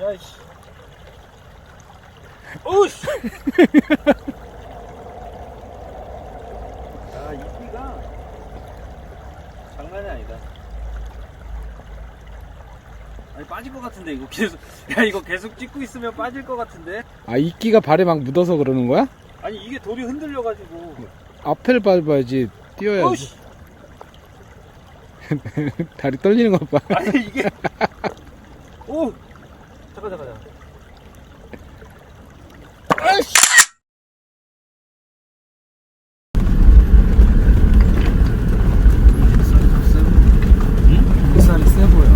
야이씨. 오씨. 야, 이 끼가 장난이 아니다. 아니 빠질 것 같은데 이거 계속 야 이거 계속 찍고 있으면 빠질 것 같은데 아 이끼가 발에 막 묻어서 그러는 거야? 아니 이게 돌이 흔들려 가지고 앞을 밟아야지 뛰어야지 오씨 다리 떨리는 것 봐. 아니 이게 오 잠깐 잠깐 잠깐 아이씨 햇살이 세 보여.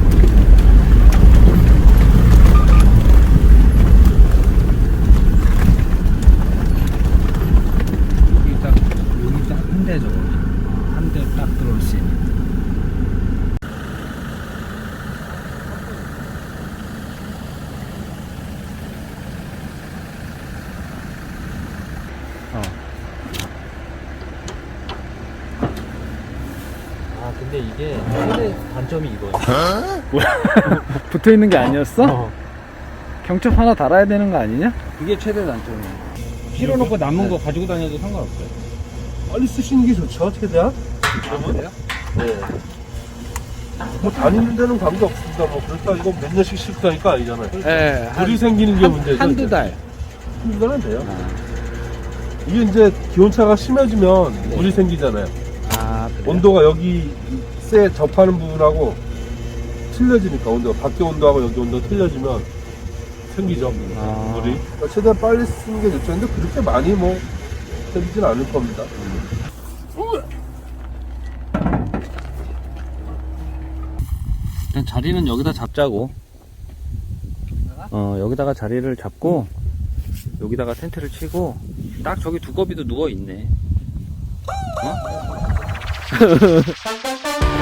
여기 딱 여기 딱 한 대 저거 한 대 딱 들어올 수 있는. 어. 아 근데 이게 최대 단점이 이거야 붙어 있는 게 아니었어? 어. 경첩 하나 달아야 되는 거 아니냐? 그게 최대 단점이야 실어놓고 남은 거 가지고 다녀도 상관없어요. 빨리 쓰시는 게 좋죠, 어떻게 돼요? 그래요? 네. 뭐 다니는 데는 관계 없습니다. 뭐 그렇다 이거 몇 년씩 씹다니까 아니잖아요. 예, 물이 생기는 게 문제죠. 한두 이제. 달. 한두 달은 돼요. 이게 이제 기온차가 심해지면 물이 생기잖아요. 아, 그래요? 온도가 여기 쇠 접하는 부분하고 틀려지니까 온도가 밖에 온도하고 여기 온도 가 틀려지면 생기죠. 아. 물이. 그러니까 최대한 빨리 쓰는 게 좋죠. 근데 그렇게 많이 뭐 생기진 않을 겁니다. 일단 자리는 여기다 잡자고. 어, 여기다가 자리를 잡고, 여기다가 텐트를 치고, 딱 저기 두꺼비도 누워있네. 어?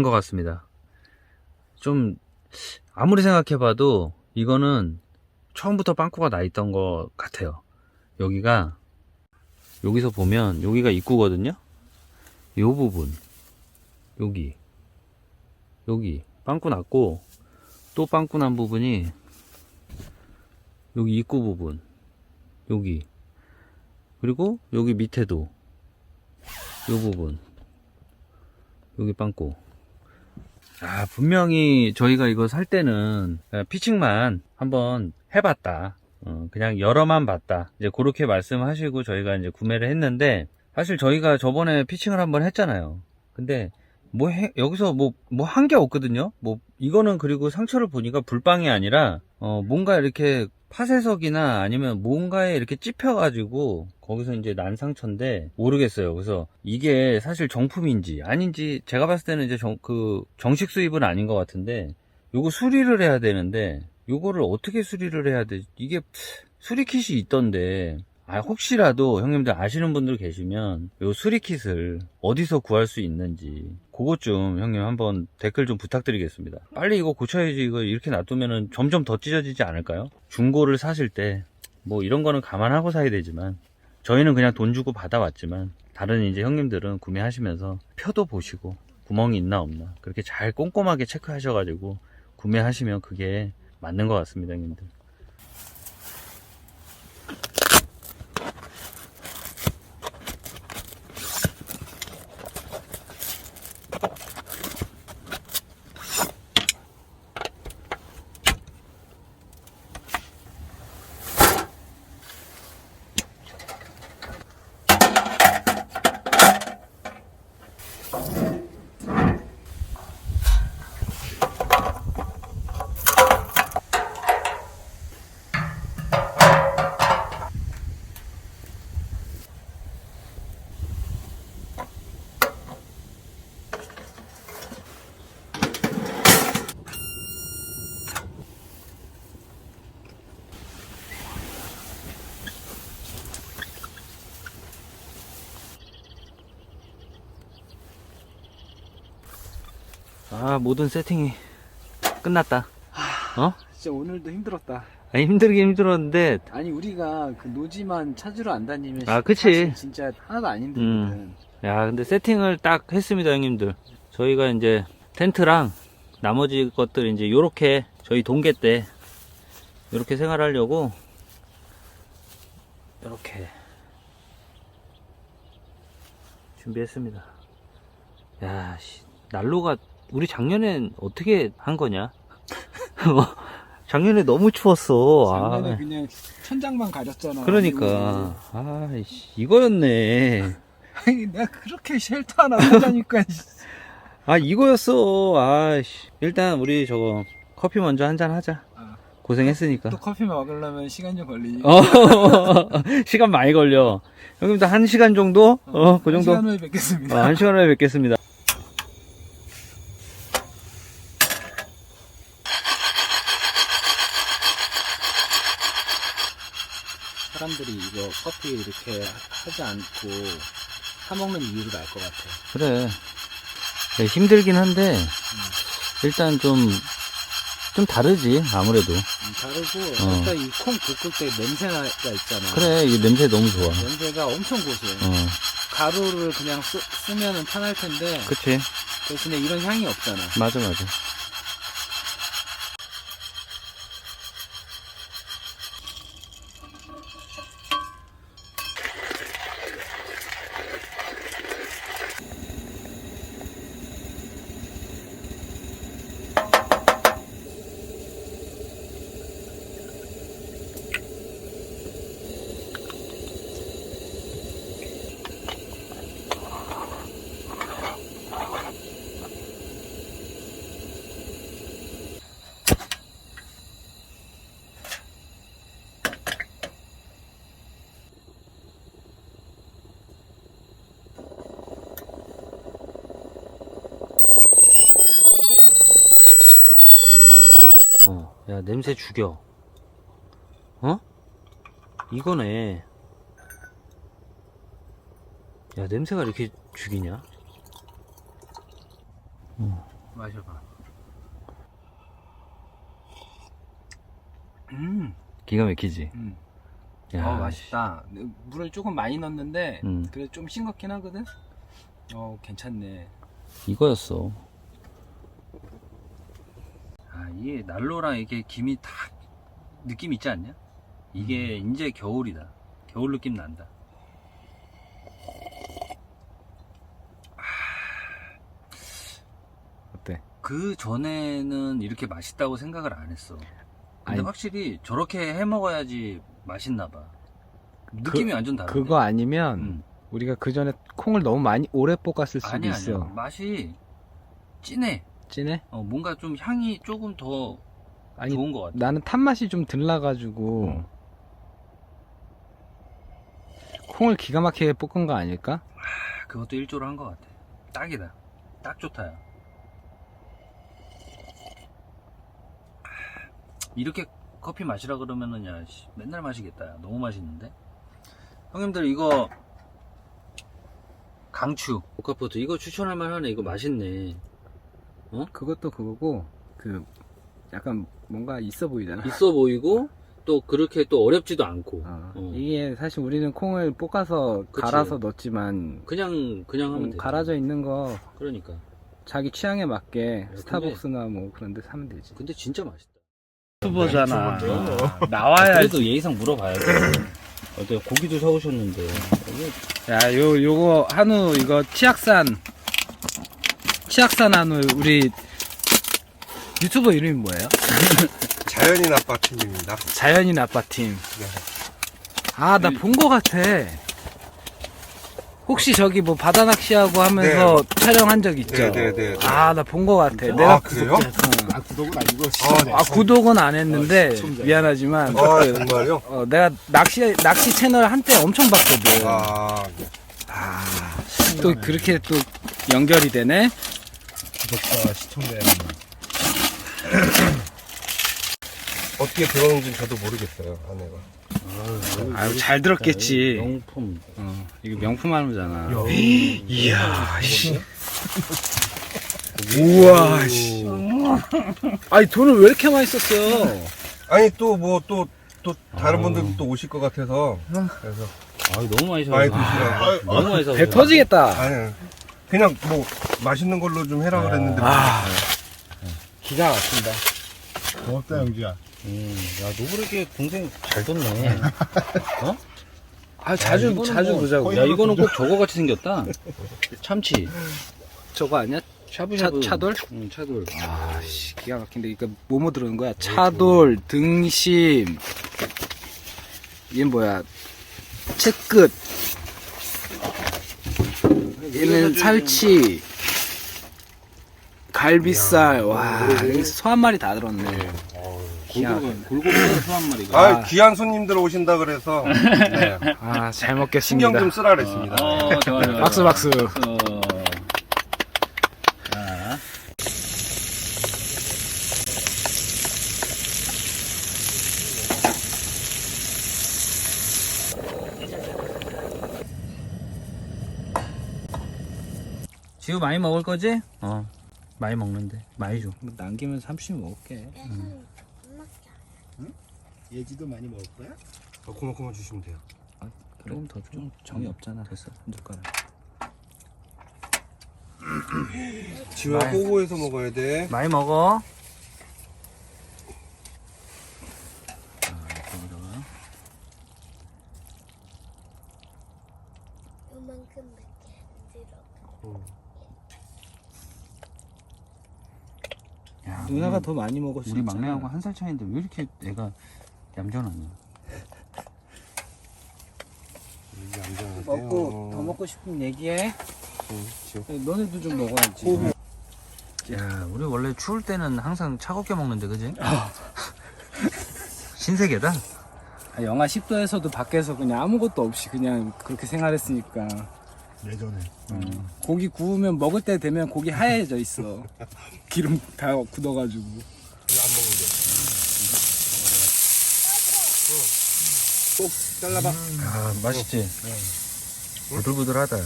당한 것 같습니다. 좀 아무리 생각해봐도 이거는 처음부터 빵꾸가 나 있던 것 같아요. 여기가 여기서 보면 여기가 입구거든요. 요 부분 여기 여기 빵꾸 났고 또 빵꾸 난 부분이 여기 입구 부분 여기 그리고 여기 밑에도 요 부분 여기 빵꾸. 아, 분명히 저희가 이거 살 때는 그냥 피칭만 한번 해봤다. 어, 그냥 열어만 봤다. 이제 그렇게 말씀하시고 저희가 이제 구매를 했는데, 사실 저희가 저번에 피칭을 한번 했잖아요. 근데, 뭐, 해- 여기서 뭐, 뭐 한 게 없거든요? 뭐, 이거는 그리고 상처를 보니까 불빵이 아니라, 어, 뭔가 이렇게 파쇄석이나 아니면 뭔가에 이렇게 찝혀가지고 거기서 이제 난 상처인데 모르겠어요. 그래서 이게 사실 정품인지 아닌지 제가 봤을 때는 이제 정, 그 정식 수입은 아닌 것 같은데 요거 수리를 해야 되는데 요거를 어떻게 수리를 해야 돼? 이게 수리 킷이 있던데 아, 혹시라도 형님들 아시는 분들 계시면 요 수리킷을 어디서 구할 수 있는지 그것 좀 형님 한번 댓글 좀 부탁드리겠습니다. 빨리 이거 고쳐야지 이거 이렇게 놔두면은 점점 더 찢어지지 않을까요? 중고를 사실 때 뭐 이런 거는 감안하고 사야 되지만 저희는 그냥 돈 주고 받아왔지만 다른 이제 형님들은 구매하시면서 표도 보시고 구멍이 있나 없나 그렇게 잘 꼼꼼하게 체크하셔가지고 구매하시면 그게 맞는 것 같습니다 형님들. 아, 모든 세팅이 끝났다. 어? 진짜 오늘도 힘들었다. 아, 힘들긴 힘들었는데, 아니 우리가 그 노지만 찾으러 안 다니면 아, 시- 그치. 사실 진짜 하나도 안 힘들거든. 음. 야, 근데 세팅을 딱 했습니다, 형님들. 저희가 이제 텐트랑 나머지 것들 이제 요렇게 저희 동계 때 요렇게 생활하려고 요렇게 준비했습니다. 야, 씨, 난로가 우리 작년엔 어떻게 한 거냐? 어, 작년에 너무 추웠어. 작년에 아, 그냥 천장만 가렸잖아. 그러니까 아이씨 이거였네. 아니 내가 그렇게 쉘터 하나 사자니까 아 이거였어. 아씨 일단 우리 저거 커피 먼저 한 잔 하자. 아. 고생했으니까. 또 커피 먹으려면 시간 좀 걸리니. 어 시간 많이 걸려. 형님도 한 시간 정도? 어그한 정도. 시간 후에 뵙겠습니다. 어, 한 시간 후에 뵙겠습니다. 사람들이 이거 커피 이렇게 하지 않고 사 먹는 이유를 알 것 같아. 그래. 네, 힘들긴 한데 일단 좀 좀 다르지 아무래도. 음, 다르고 어. 일단 이 콩 볶을 때 냄새가 있잖아. 그래 이 냄새 너무 좋아. 냄새가 엄청 고소해. 어 가루를 그냥 쓰, 쓰면은 편할 텐데 그치 대신에 이런 향이 없잖아. 맞아 맞아. 어, 야, 냄새 죽여. 어? 이거네. 야, 냄새가 이렇게 죽이냐? 마셔봐. 음, 기가 막히지? 음. 야, 어 맛있다. 물을 조금 많이 넣었는데 음. 그래 좀 싱겁긴 하거든. 어 괜찮네. 이거였어. 아, 이게 난로랑 이게 김이 다 느낌 있지 않냐? 이게 이제 겨울이다. 겨울 느낌 난다. 어때? 그 전에는 이렇게 맛있다고 생각을 안 했어. 근데 아니, 확실히 저렇게 해 먹어야지 맛있나 봐. 느낌이 완전 다르네. 그거 아니면 음. 우리가 그 전에 콩을 너무 많이 오래 볶았을 수도 아니야, 있어. 아니야. 맛이 진해. 진해? 어, 뭔가 좀 향이 조금 더 아니 좋은 것 같아. 나는 탄 맛이 좀 들나가지고 음. 콩을 기가 막히게 볶은 거 아닐까? 아, 그것도 일조로 한 것 같아. 딱이다. 딱 좋다. 야. 아, 이렇게 커피 마시라 그러면은 야 씨, 맨날 마시겠다. 야. 너무 맛있는데. 형님들 이거 강추 모카포트 이거 추천할 만하네. 이거 맛있네. 그것도 그거고 그 약간 뭔가 있어 보이잖아. 있어 보이고 또 그렇게 또 어렵지도 않고. 어, 어. 이게 사실 우리는 콩을 볶아서 그치. 갈아서 넣었지만 그냥 그냥 하면 음, 돼. 갈아져 있는 거 그러니까. 자기 취향에 맞게 근데- 스타벅스나 뭐 그런 데 사면 되지. 근데 진짜 맛있다. 투버잖아. 아, 나와야 그래도 예의상 물어봐야지. 어때 고기도 사오셨는데. 야, 요 요거 한우 이거 치악산 치악산 한우 우리 유튜버 이름이 뭐예요? 자연인 아빠 팀입니다. 자연인 아빠 팀. 네. 아, 나 본 거 같아. 혹시 저기 뭐 바다 낚시하고 하면서 촬영한 적 있죠? 네, 네, 네, 네. 아, 나 본 거 같아. 아, 내가 그래요? 어. 아, 구독은 아니고 아, 네. 아, 구독은 안 했는데 시청자. 미안하지만 아, 정말요? 어, 내가 낚시 낚시 채널 한때 엄청 봤거든. 아, 네. 또 그렇게 또 연결이 되네. 구독자 시청자 어떻게 들어오는지 저도 모르겠어요, 아내가. 아유, 잘 들었겠지. 명품. 어, 이거 명품 한우잖아. 야. 이야, 씨. 우와, 씨. 아니, 돈을 왜 이렇게 많이 썼어요? 아니 또 뭐 또 또 다른 아. 분들 또 오실 것 같아서 그래서 아 너무 많이 많이 사서 드시라고. 너무 많이 사서 배 터지겠다. 아니 그냥 뭐 맛있는 걸로 좀 해라 그랬는데 아. 기가 막힌다. 고맙다 영주야. 음, 야 노브레기 동생 잘 뒀네 아, 자주, 이거는 자주 뭐- 보자고. 야 이거는 꼭 저거 같이 생겼다 참치 저거 아니야? 샤브샤브 차- 차돌? 응 차돌 아, 씨, 기가 막힌데. 이거 뭐뭐 들어간 거야? 차돌, 등심. 얘는 뭐야? 채끝. 얘는 살치. 갈비살. 와, 소 한 마리 다 들었네. 기가 막히네. 골고루 해서 한 마리가 아 귀한 손님들 오신다 그래서 네. 아, 잘 신경 먹겠습니다. 좀 쓰라 그랬습니다. 어 좋아 좋아 박수, 박수. 어. 많이 먹을 거지? 어 많이 먹는데 많이 줘 뭐 남기면 삼촌이 먹을게. 예지도 많이 먹을 거야? 어, 그만 주시면 돼요. 조금 더좀 정이 없잖아. 됐어. 한 젓가락. 지우야 많이- 호호해서 먹어야 돼. 많이 먹어 요만큼밖에 안 들어. 더 많이 먹을 수 우리 있잖아. 막내하고 한 살 차이인데 왜 이렇게 애가 얌전하냐 먹고 더 먹고 싶으면 얘기해. 지우. 너네도 좀 먹어야지. 야, 우리 원래 추울 때는 항상 차갑게 먹는데, 그지? 신세계다. 아, 영하 10도에서도 밖에서 그냥 아무것도 없이 그냥 그렇게 생활했으니까 예전에. 고기 구우면 먹을 때 되면 고기 하얘져 있어. 기름 다 굳어가지고. 꼭 잘라봐. 아, 맛있지? 부들부들하다.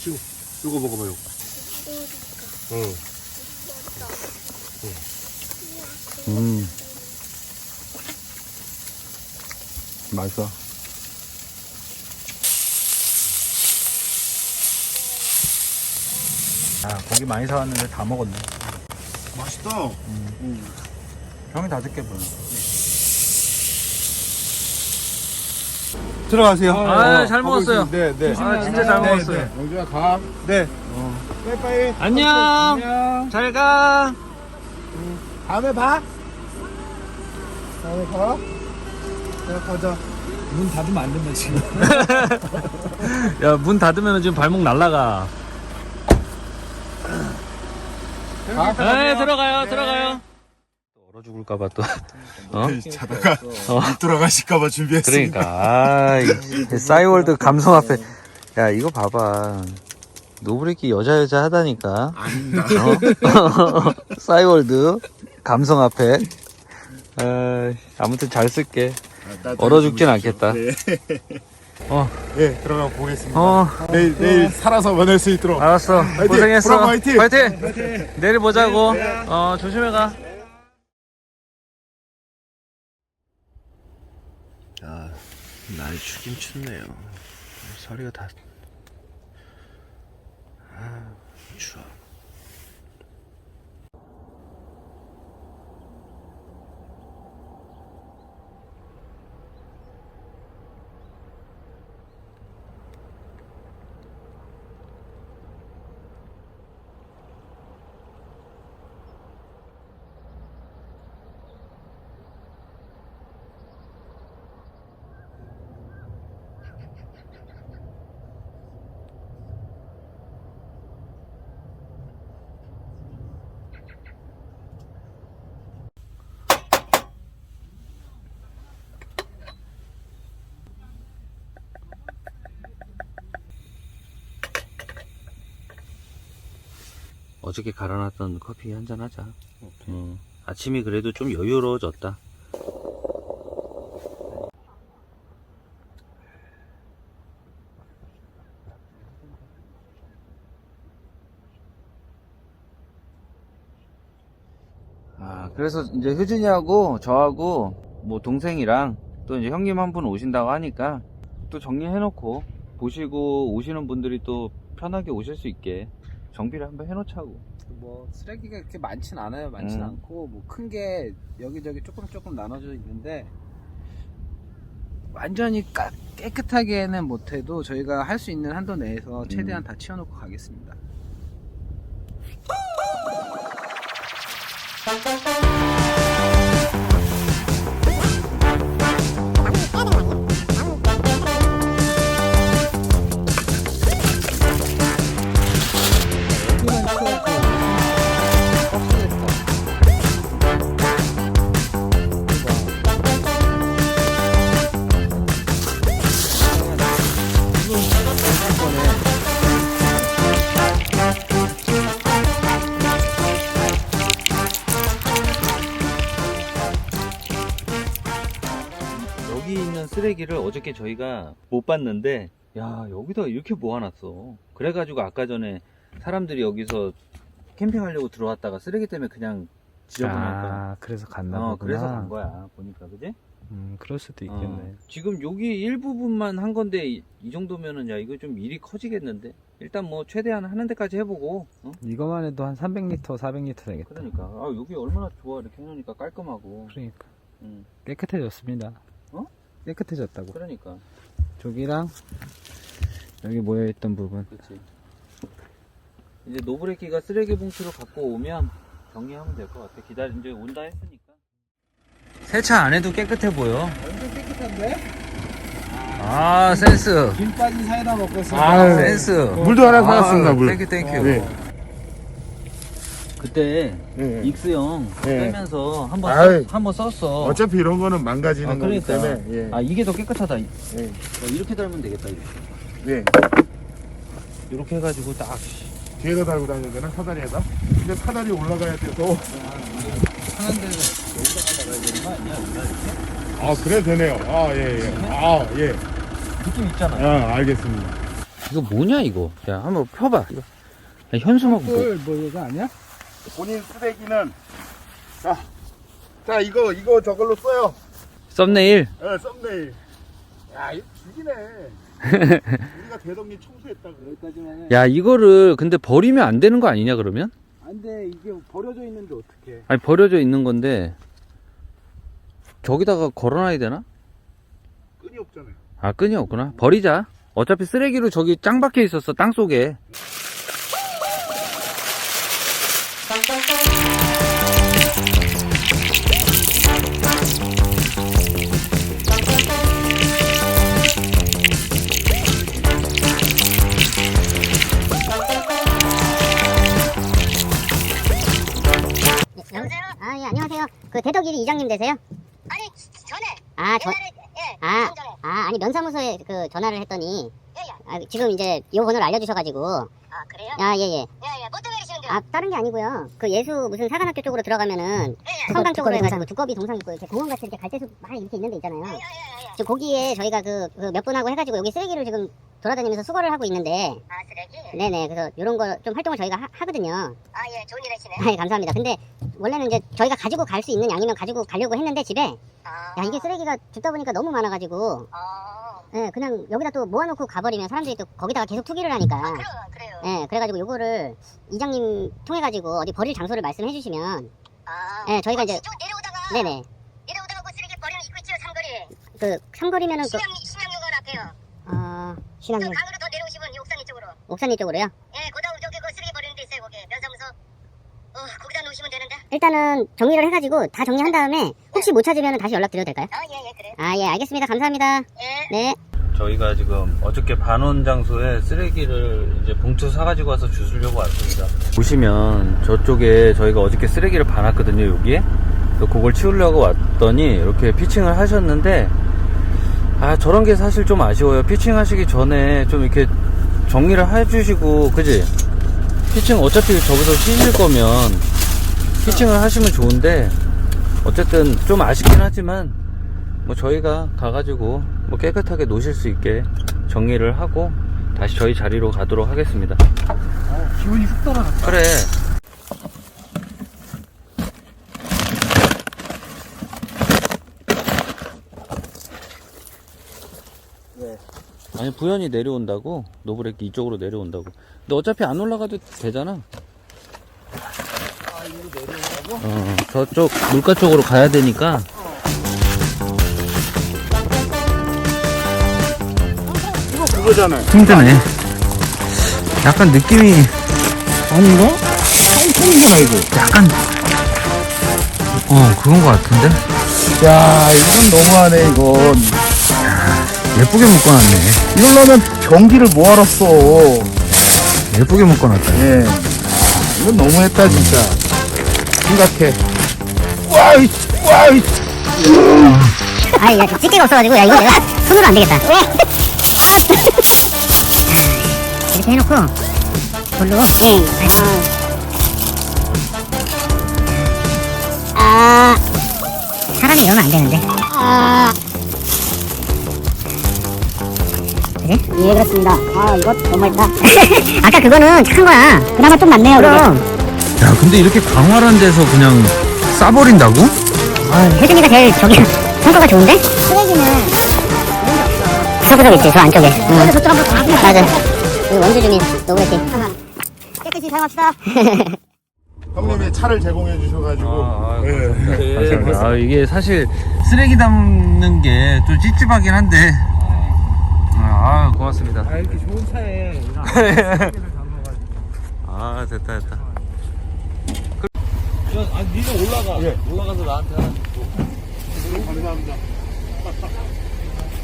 지우 이거 먹어봐요. 응. 음. 맛있어. 아, 고기 많이 사왔는데 다 먹었네. 맛있다. 형이 다 듣게 보여. 들어가세요. 아, 잘 먹었어요. 네, 네. 아, 진짜 잘 먹었어요. 영주야 가. 네. 빠이빠이. 안녕. 안녕. 잘 가. 다음에 봐. 다음에 봐. 자 가자. 문 닫으면 안 된다 지금. 야, 문 닫으면 지금 발목 날라가. 가. 네, 들어가요, 들어가요. 얼어 죽을까봐 또. 어? 자다가 못 들어가실까봐 준비했습니다. 그러니까, 아, 이 싸이월드 감성 앞에. 야, 이거 봐봐. 노브레이키 여자 여자 하다니까. 아닙니다. 어? 싸이월드 감성 앞에. 아, 아무튼 잘 쓸게. 얼어 죽진 않겠다. 네. 어, 네, 들어가 보겠습니다. 어, 내일 내일 살아서 만날 수 있도록. 알았어. 고생했어. 브라보 화이팅! 내일 보자고. 어, 조심해 가. 아, 날이 추긴 춥네요. 서리가 다. 아, 추워. 어저께 갈아놨던 커피 한 잔 하자. 음, 아침이 그래도 좀 여유로워졌다. 아, 그래서 이제 효진이하고 저하고 뭐 동생이랑 또 이제 형님 한 분 오신다고 하니까 또 정리해놓고 보시고 오시는 분들이 또 편하게 오실 수 있게 정비를 한번 해놓자고. 뭐 쓰레기가 그렇게 많진 않아요. 많진 음. 않고 뭐 큰 게 여기저기 조금 조금 나눠져 있는데 완전히 까- 깨끗하게는 못해도 저희가 할 수 있는 한도 내에서 최대한 음. 다 치워놓고 가겠습니다. 쓰레기를 어저께 저희가 못 봤는데 야 여기다 이렇게 모아놨어. 그래가지고 아까 전에 사람들이 여기서 캠핑하려고 들어왔다가 쓰레기 때문에 그냥 지저분하니까. 그래서 갔나 어 그래서 간 거야 보니까. 그지? 음, 그럴 수도 어, 지금 여기 일부분만 한 건데 이, 이 정도면은 야 이거 좀 일이 커지겠는데? 일단 뭐 최대한 하는 데까지 해보고 어? 이거만 해도 한 300리터, 400리터 되겠다. 그러니까. 아 여기 얼마나 좋아 이렇게 해놓으니까 깔끔하고. 그러니까. 음, 깨끗해졌습니다. 어? 깨끗해졌다고. 그러니까 저기랑 여기 모여있던 부분. 그렇지 이제 노브레키가 쓰레기 봉투를 갖고 오면 정리하면 될 것 같아 기다려 이제 온다 했으니까 세차 안 해도 깨끗해 보여 완전 깨끗한데? 아 센스 김 빠진 사이다 먹고 있어. 아유. 센스 물도 하나 사왔습니다, 물. 땡큐 땡큐 네. 그때 네. 익스 형 네. 빼면서 한번 아유. 써- 한번 썼어 어차피 이런 거는 망가지는 아, 거기 그러니까. 때문에 예. 아 이게 더 깨끗하다 어, 예. 이렇게 달면 되겠다 이렇게 예. 이렇게 해가지고 딱 뒤에다 달고 다녀야 되나 사다리에다? 근데 사다리 올라가야 돼서 하는 데를 여기다가 달아야 되는 거 아니야 우리가 이렇게? 아 그래 되네요 아 예예 아예 느낌 있잖아 아, 알겠습니다 이거 뭐냐 이거 야 한번 펴봐 현수막 뭐뭐 이거 아니야? 본인 쓰레기는 자, 자 이거 이거 저걸로 써요. 썸네일? 예 썸네일. 야 이거 죽이네. 우리가 대덕리 청소했다고 여기까지만 해. 야 이거를 근데 버리면 안 되는 거 아니냐 그러면? 안 돼. 이게 버려져 있는데 어떡해. 아니 버려져 있는 건데 저기다가 걸어놔야 되나? 끈이 없잖아요. 아 끈이 없구나. 버리자. 어차피 쓰레기로 저기 짱 박혀 있었어 땅 속에 이 이장님 되세요? 아니 전에 아, 저, 옛날에 예 아, 좀 전에 아, 아니, 면사무소에 그 전화를 했더니, 예예 아, 지금 이제 요 번호를 알려주셔가지고, 아 그래요? 아, 예, 예. 예예 뭐 때문에 계시는데요? 아, 다른 게 아니고요. 그 예수 무슨 사관학교 쪽으로 들어가면은, 예예 성당 쪽으로 해가지고 두꺼비 동상 있고, 이렇게 공원 같이 이렇게 갈대숲 막 이렇게 있는 데 있잖아요. 예예예 지금 거기에 저희가 그, 그몇 분하고 해가지고 여기 쓰레기를 지금 돌아다니면서 수거를 하고 있는데, 아 쓰레기? 네네, 그래서 요런 거 좀 활동을 저희가 하, 거든요. 아예. 좋은 일 하시네 아, 예, 감사합니다. 근데, 원래는 이제 저희가 가지고 갈 수 있는 양이면 가지고 가려고 했는데, 집에, 아. 야, 이게 쓰레기가 죽다 보니까 너무 많아가지고, 어 예, 그냥 여기다 또 모아놓고 가버리면 사람들이 또 거기다가 계속 투기를 하니까. 아, 그래요. 그래요. 예, 그래가지고 요거를 이장님 통해가지고 어디 버릴 장소를 말씀해 주시면, 아. 예, 저희가 어, 이제- 저 내려오다가. 네네. 그, 삼거리면은 그, 심양 심양요관 앞에요 어, 저 신앙님, 강으로 더 내려오시면 이 옥상 이 쪽으로 옥산이 쪽으로요? 예 고다운 저기 그 쓰레기 버리는 데 있어요 거기 면사무소 어 거기다 놓으시면 되는데 일단은 정리를 해가지고 다 정리한 다음에 혹시 못 찾으면 다시 연락드려도 될까요? 아 예 예 그래요 아, 예, 알겠습니다. 감사합니다. 예 네. 저희가 지금 어저께 반원 장소에 쓰레기를 이제 봉투 사가지고 와서 주스려고 왔습니다. 보시면 저쪽에 저희가 어저께 쓰레기를 반았거든요, 여기에. 그걸 치우려고 왔더니 이렇게 피칭을 하셨는데, 아, 저런 게 사실 좀 아쉬워요. 피칭 하시기 전에 좀 이렇게 정리를 해주시고, 그지? 피칭 어차피 저기서 씻을 거면 피칭을 하시면 좋은데, 어쨌든 좀 아쉽긴 하지만, 뭐 저희가 가가지고 뭐 깨끗하게 노실 수 있게 정리를 하고 다시 저희 자리로 가도록 하겠습니다. 기분이 훅 돌아갔다. 그래. 아니 부연이 내려온다고 노브레이크 이쪽으로 내려온다고 근데 어차피 안 올라가도 되잖아 어 저쪽 물가 쪽으로 가야 되니까 이거 그거잖아요. 힘드네 약간 느낌이 아닌가? 청이구나 이거. 약간 어 그건 것 같은데 야 이건 너무하네 이건. 예쁘게 묶어놨네 이러려면 변기를 뭐하러 써. 예쁘게 묶어놨다 예. 이건 너무했다 진짜. 심각해. 와이 와이. 아, 야, 집게가 없어가지고, 야, 이거 내가 손으로 안 되겠다. 왜? 이렇게 해놓고, 응. 아, 사람이 이러면 안 되는데. 아. 그래? 예, 그렇습니다. 아, 이거 너무했다. 아까 그거는 착한 거야. 그나마 좀 낫네요, 그럼. 야 근데 이렇게 광활한 데서 그냥 싸버린다고? 아, 혜준이가 제일 저기 성과가 좋은데? 쓰레기는 구석구석 있지 저 안쪽에 응. 저쪽 한번 다 맞아 그 원주 주민 너무 이렇게 깨끗이 사용합시다 형님이 차를 제공해 주셔가지고. 아, 예. 아 이게 사실 쓰레기 담는 게 좀 찝찝하긴 한데 아 고맙습니다 아 이렇게 좋은 차에 아 됐다 됐다 아 니가 올라가 예. 올라가서 나한테 하나 감사합니다.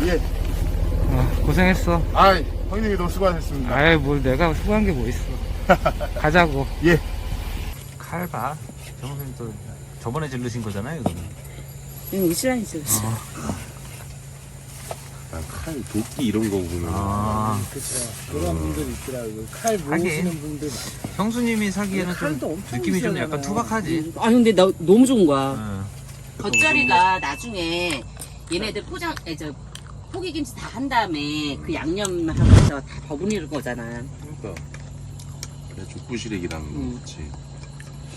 예. 고생했어 아 형님이 너무 수고하셨습니다. 아이 뭘 내가 수고한 게 뭐 있어 가자고 예. 칼 봐. 정선생 또 저번에 질르신 거잖아요 이거는 이거 이슬라이 즈. 아, 칼, 도끼 이런 거 보면. 아 그런 분들 있더라고. 칼 모으시는 분들. 형수님이 사기에는 좀 칼도 엄청 느낌이 좀 비싸잖아. 약간 투박하지 아 근데 나 너무 좋은 거야. 응. 겉절이가 나중에 얘네들 포장, 에, 저 포기김치 다 한 다음에 그 양념하면서 다 버무리는 거잖아. 그러니까. 그래, 족부시래기라는 음. 거지.